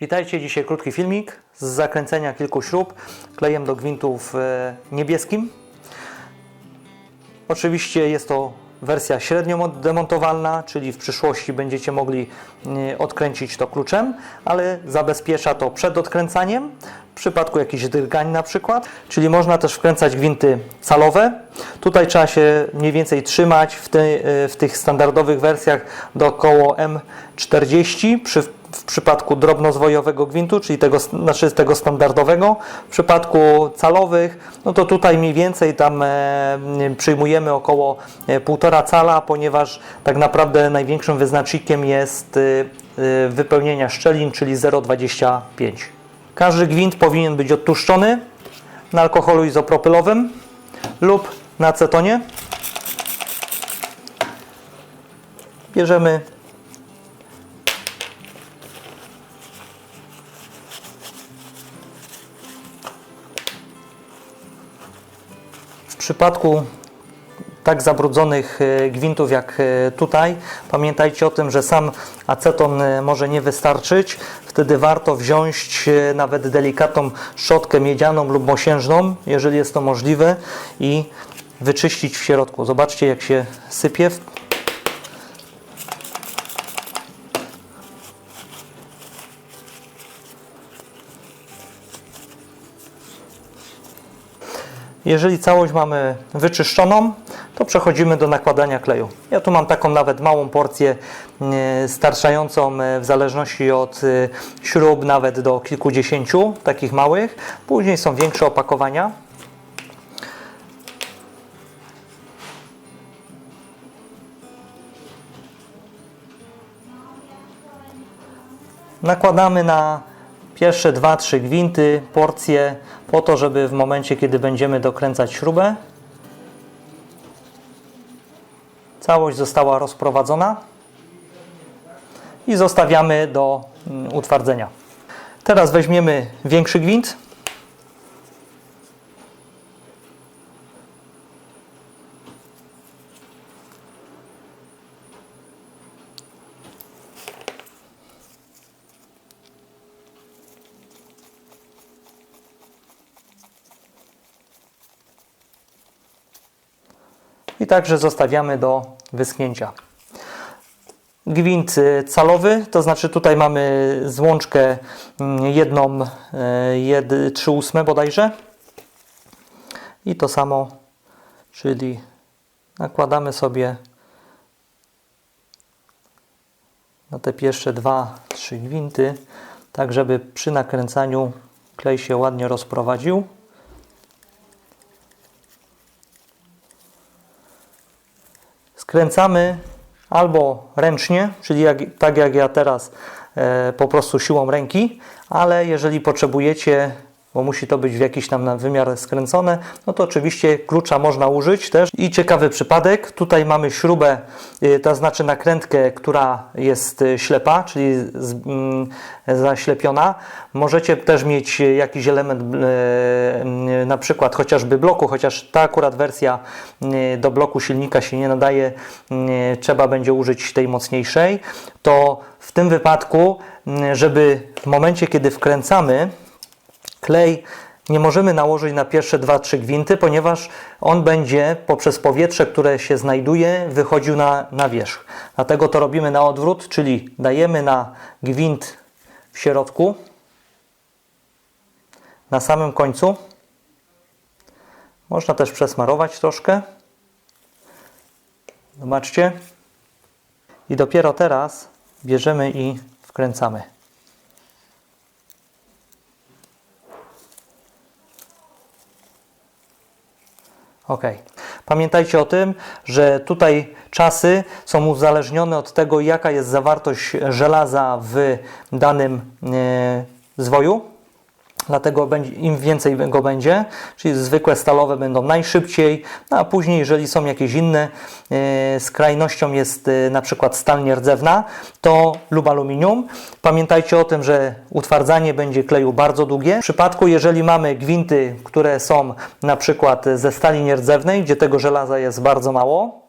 Witajcie, dzisiaj krótki filmik z zakręcenia kilku śrub klejem do gwintów e, niebieskim. Oczywiście jest to wersja średnio demontowalna, czyli w przyszłości będziecie mogli e, odkręcić to kluczem, ale zabezpiecza to przed odkręcaniem, w przypadku jakichś drgań na przykład, czyli można też wkręcać gwinty calowe. Tutaj trzeba się mniej więcej trzymać w, ty, e, w tych standardowych wersjach do około M40 przy w przypadku drobnozwojowego gwintu, czyli tego, znaczy tego standardowego. W przypadku calowych, no to tutaj mniej więcej tam e, przyjmujemy około e, 1,5 cala, ponieważ tak naprawdę największym wyznacznikiem jest e, e, wypełnienia szczelin, czyli 0,25. Każdy gwint powinien być odtłuszczony na alkoholu izopropylowym lub na acetonie. Bierzemy przypadku tak zabrudzonych e, gwintów jak e, tutaj, pamiętajcie o tym, że sam aceton e, może nie wystarczyć. Wtedy warto wziąć nawet delikatną szczotkę miedzianą lub mosiężną, jeżeli jest to możliwe i wyczyścić w środku. Zobaczcie jak się sypie. Jeżeli całość mamy wyczyszczoną, to przechodzimy do nakładania kleju. Ja tu mam taką nawet małą porcję e, starczającą e, w zależności od e, śrub nawet do kilkudziesięciu takich małych. Później są większe opakowania. Nakładamy na pierwsze 2-3 gwinty, porcje, po to, żeby w momencie, kiedy będziemy dokręcać śrubę, całość została rozprowadzona i zostawiamy do mm, utwardzenia. Teraz weźmiemy większy gwint. I także zostawiamy do wyschnięcia. Gwint y, calowy, to znaczy tutaj mamy złączkę mm, jedną, 3 ósme bodajże. I to samo, czyli nakładamy sobie na te pierwsze dwa, trzy gwinty, tak żeby przy nakręcaniu klej się ładnie rozprowadził. Skręcamy albo ręcznie, czyli jak, tak jak ja teraz, e, po prostu siłą ręki, ale jeżeli potrzebujecie, bo musi to być w jakiś tam wymiar skręcone, no to oczywiście klucza można użyć też. I ciekawy przypadek, tutaj mamy śrubę, e, to znaczy nakrętkę, która jest e, ślepa, czyli z, mm, zaślepiona. Możecie też mieć jakiś element, e, na przykład chociażby bloku, chociaż ta akurat wersja do bloku silnika się nie nadaje, trzeba będzie użyć tej mocniejszej. To w tym wypadku, żeby w momencie, kiedy wkręcamy klej, nie możemy nałożyć na pierwsze 2-3 gwinty, ponieważ on będzie poprzez powietrze, które się znajduje, wychodził na, na wierzch. Dlatego to robimy na odwrót, czyli dajemy na gwint w środku, na samym końcu. Można też przesmarować troszkę. Zobaczcie. I dopiero teraz bierzemy i wkręcamy. Ok. Pamiętajcie o tym, że tutaj czasy są uzależnione od tego, jaka jest zawartość żelaza w danym e, zwoju. Dlatego im więcej go będzie, czyli zwykłe stalowe będą najszybciej, no a później, jeżeli są jakieś inne, e, skrajnością jest e, na przykład stal nierdzewna to lub aluminium. Pamiętajcie o tym, że utwardzanie będzie kleju bardzo długie. W przypadku, jeżeli mamy gwinty, które są na przykład ze stali nierdzewnej, gdzie tego żelaza jest bardzo mało,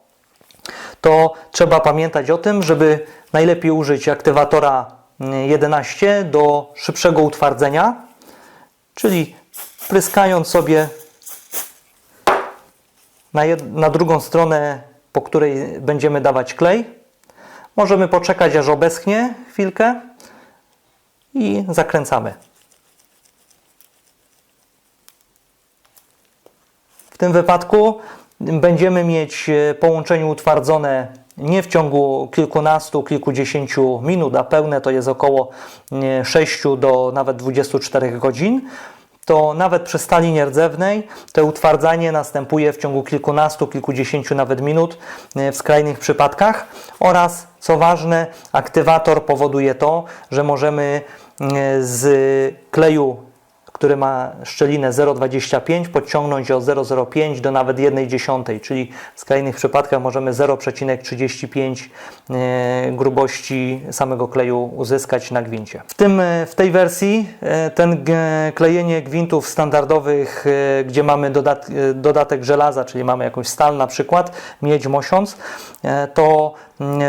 to trzeba pamiętać o tym, żeby najlepiej użyć aktywatora mm, 11 do szybszego utwardzenia, czyli pryskając sobie na, jed- na drugą stronę, po której będziemy dawać klej. Możemy poczekać, aż obeschnie chwilkę i zakręcamy. W tym wypadku będziemy mieć e, połączenie utwardzone nie w ciągu kilkunastu, kilkudziesięciu minut, a pełne to jest około e, 6 do nawet 24 godzin. To nawet przy stali nierdzewnej to utwardzanie następuje w ciągu kilkunastu, kilkudziesięciu nawet minut w skrajnych przypadkach oraz co ważne, aktywator powoduje to, że możemy z kleju który ma szczelinę 0,25 podciągnąć o 0,05 do nawet 1,1, czyli w skrajnych przypadkach możemy 0,35 e, grubości samego kleju uzyskać na gwincie. W, tym, e, w tej wersji e, ten klejenie gwintów standardowych, gdzie mamy dodat, dodatek żelaza, czyli mamy jakąś stal na przykład, miedź, mosiąc, to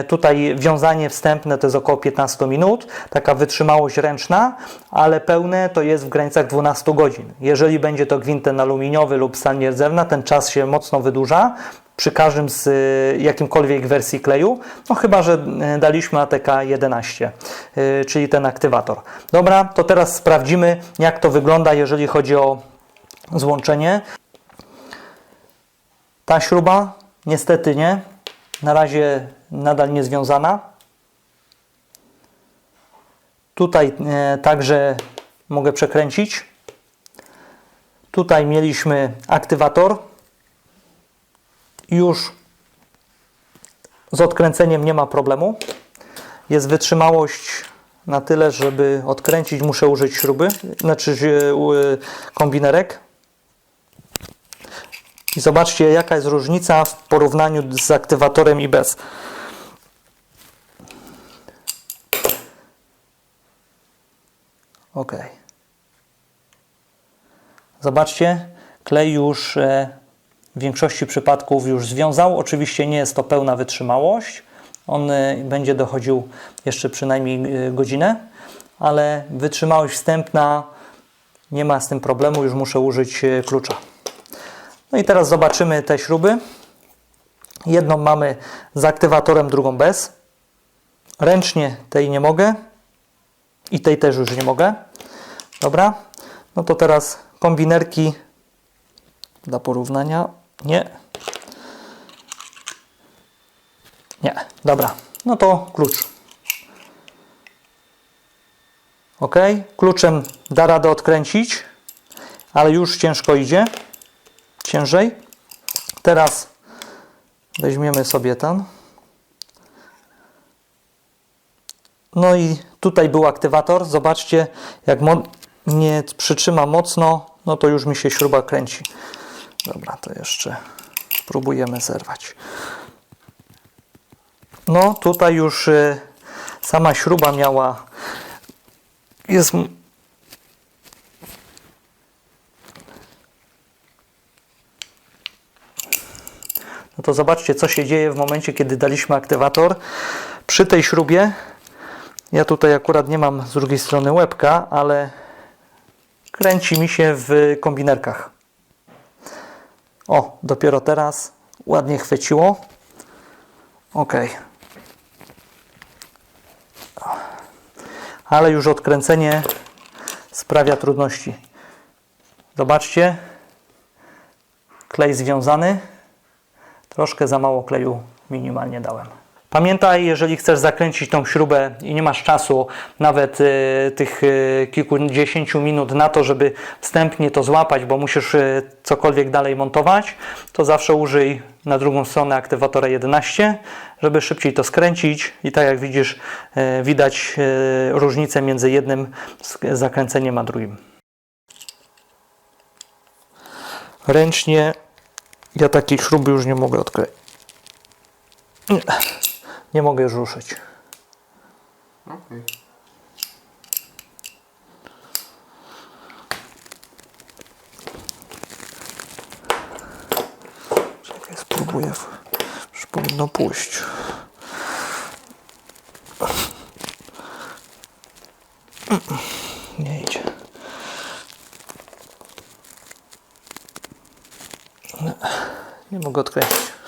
tutaj wiązanie wstępne to jest około 15 minut, taka wytrzymałość ręczna, ale pełne to jest w granicach 12 godzin. Jeżeli będzie to gwinten aluminiowy lub stal nierdzewna, ten czas się mocno wydłuża przy każdym z y, jakimkolwiek wersji kleju, no chyba, że y, daliśmy ATK 11, y, czyli ten aktywator. Dobra, to teraz sprawdzimy, jak to wygląda, jeżeli chodzi o złączenie. Ta śruba niestety nie, na razie nadal nie związana. Tutaj e, także mogę przekręcić. Tutaj mieliśmy aktywator. Już z odkręceniem nie ma problemu. Jest wytrzymałość na tyle, żeby odkręcić, muszę użyć śruby, znaczy e, e, kombinerek. I zobaczcie, jaka jest różnica w porównaniu z aktywatorem i bez. Ok. Zobaczcie, klej już e, w większości przypadków już związał. Oczywiście nie jest to pełna wytrzymałość. On e, będzie dochodził jeszcze przynajmniej e, godzinę, ale wytrzymałość wstępna nie ma z tym problemu. Już muszę użyć klucza. No i teraz zobaczymy te śruby. Jedną mamy z aktywatorem, drugą bez. Ręcznie tej nie mogę i tej też już nie mogę. Dobra, no to teraz kombinerki dla porównania. Nie. Nie, dobra. No to klucz. Ok, kluczem da radę odkręcić, ale już ciężko idzie. Ciężej. Teraz weźmiemy sobie ten. No i tutaj był aktywator. Zobaczcie, jak nie przytrzyma mocno, no to już mi się śruba kręci. Dobra, to jeszcze spróbujemy zerwać. No tutaj już y, sama śruba miała jest to zobaczcie, co się dzieje w momencie, kiedy daliśmy aktywator. Przy tej śrubie, ja tutaj akurat nie mam z drugiej strony łebka, ale kręci mi się w kombinerkach. O, dopiero teraz ładnie chwyciło. Ok. Ale już odkręcenie sprawia trudności. Zobaczcie, klej związany. Troszkę za mało kleju minimalnie dałem. Pamiętaj, jeżeli chcesz zakręcić tą śrubę i nie masz czasu nawet y, tych y, kilkudziesięciu minut na to, żeby wstępnie to złapać, bo musisz y, cokolwiek dalej montować, to zawsze użyj na drugą stronę aktywatora 11, żeby szybciej to skręcić i tak jak widzisz, y, widać y, różnicę między jednym zakręceniem a drugim. Ręcznie ja takiej śruby już nie mogę odkleić. Nie, nie mogę już ruszyć. Okej. Czekaj, spróbuję. Już powinno pójść. Nie No, Nie mogę odkręcić.